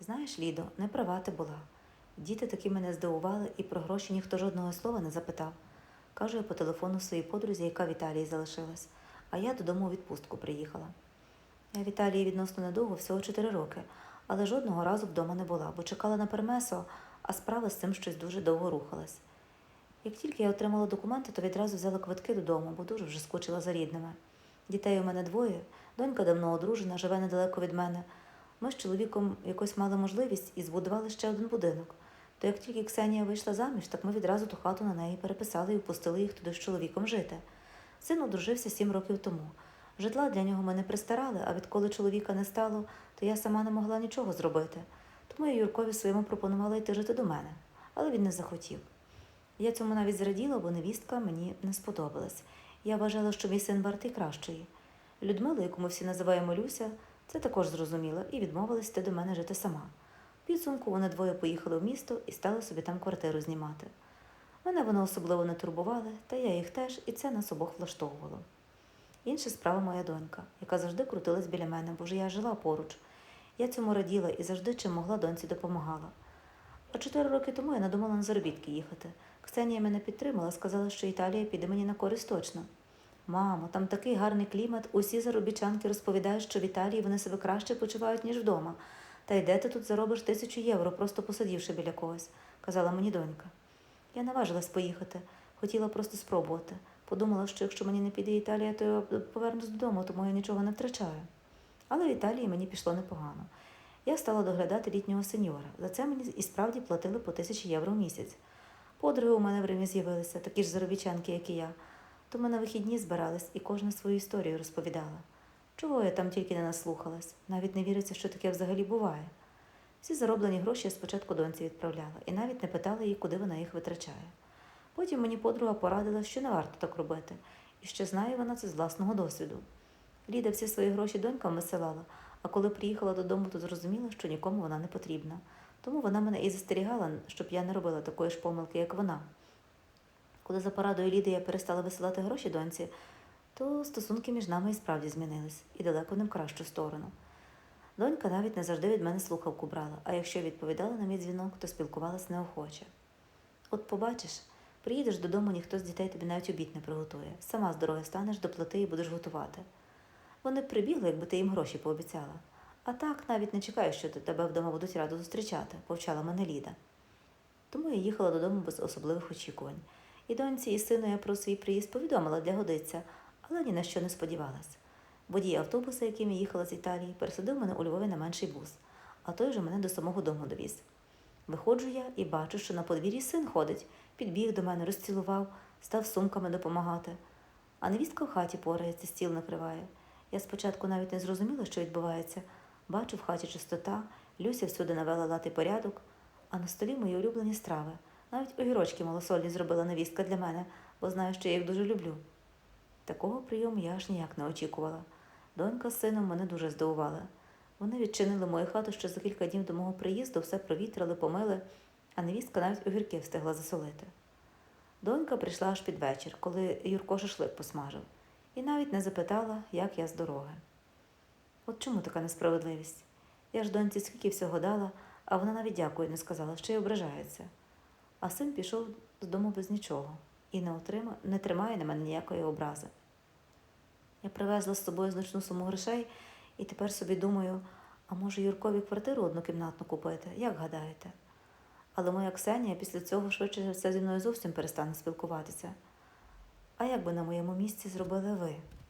Знаєш, Лідо, не права ти була. Діти таки мене здивували, і про гроші ніхто жодного слова не запитав. Кажу я по телефону своїй подрузі, яка в Італії залишилась, а я додому у відпустку приїхала. Я в Італії відносно недовго, всього 4 роки, але жодного разу вдома не була, бо чекала на пермесо, а справа з цим щось дуже довго рухалась. Як тільки я отримала документи, то відразу взяла квитки додому, бо дуже вже скучила за рідними. Дітей у мене двоє, донька давно одружена, живе недалеко від мене. Ми з чоловіком якось мали можливість і збудували ще один будинок. То як тільки Ксенія вийшла заміж, так ми відразу ту хату на неї переписали і впустили їх туди з чоловіком жити. Син одружився сім років тому. Житла для нього ми не пристарали, а відколи чоловіка не стало, то я сама не могла нічого зробити. Тому я Юркові своєму пропонувала йти жити до мене, але він не захотів. Я цьому навіть зраділа, бо невістка мені не сподобалась. Я вважала, що мій син вартий кращої. Людмила, яку ми всі називаємо Люся, це також зрозуміла і відмовилась йти до мене жити сама. Підсумку вони двоє поїхали в місто і стали собі там квартиру знімати. Мене вони особливо не турбували, та я їх теж, і це нас обох влаштовувало. Інша справа моя донька, яка завжди крутилась біля мене, бо ж я жила поруч. Я цьому раділа і завжди чим могла доньці допомагала. А чотири роки тому я надумала на заробітки їхати. Ксенія мене підтримала, сказала, що Італія піде мені на користь точно. Мамо, там такий гарний клімат, усі заробітчанки розповідають, що в Італії вони себе краще почувають, ніж вдома. Та й де ти тут заробиш тисячу євро, просто посидівши біля когось, казала мені донька. Я наважилась поїхати, хотіла просто спробувати. Подумала, що якщо мені не піде Італія, то я повернусь додому, тому я нічого не втрачаю. Але в Італії мені пішло непогано. Я стала доглядати літнього сеньора. За це мені і справді платили по тисячі євро в місяць. Подруги у мене в Римі з'явилися, такі ж заробітчанки, як і я. То ми на вихідні збирались і кожна свою історію розповідала. Чого я там тільки не наслухалась, навіть не віриться, що таке взагалі буває. Всі зароблені гроші я спочатку доньці відправляла і навіть не питала її, куди вона їх витрачає. Потім мені подруга порадила, що не варто так робити, і ще знає вона це з власного досвіду. Ліда всі свої гроші донькам висилала, а коли приїхала додому, то зрозуміла, що нікому вона не потрібна. Тому вона мене і застерігала, щоб я не робила такої ж помилки, як вона. Коли за порадою Ліди перестала висилати гроші доньці, то стосунки між нами і справді змінились, і далеко не в кращу сторону. Донька навіть не завжди від мене слухавку брала, а якщо відповідала на мій дзвінок, то спілкувалась неохоче. От побачиш, приїдеш додому, ніхто з дітей тобі навіть обід не приготує. Сама з дороги станеш до плити і будеш готувати. Вони б прибігли, якби ти їм гроші пообіцяла. А так навіть не чекаю, що тебе вдома будуть радо зустрічати, повчала мене Ліда. Тому я їхала додому без особливих очікувань. І доньці, і сину я про свій приїзд повідомила для годиться, але ні на що не сподівалась. Водій автобуса, яким я їхала з Італії, пересадив мене у Львові на менший бус, а той же мене до самого дому довіз. Виходжу я і бачу, що на подвір'ї син ходить, підбіг до мене, розцілував, став сумками допомагати. А невістка в хаті порається, стіл накриває. Я спочатку навіть не зрозуміла, що відбувається. Бачу в хаті чистота, Люся всюди навела лати порядок, а на столі мої улюблені страви. Навіть огірочки малосольні зробила невістка для мене, бо знає, що я їх дуже люблю. Такого прийому я аж ніяк не очікувала. Донька з сином мене дуже здивували. Вони відчинили мою хату ще за кілька днів до мого приїзду, все провітрили, помили, а невістка навіть огірки встигла засолити. Донька прийшла аж під вечір, коли Юрко шашлик посмажив, і навіть не запитала, як я з дороги. От чому така несправедливість? Я ж доньці скільки всього дала, а вона навіть дякую не сказала, що й ображається. А син пішов з дому без нічого і не, отрима... не тримає на мене ніякої образи. Я привезла з собою значну суму грошей і тепер собі думаю, а може Юркові квартиру однокімнатну купити, як гадаєте? Але моя Ксенія після цього швидше все зі мною зовсім перестане спілкуватися. А як би на моєму місці зробили ви?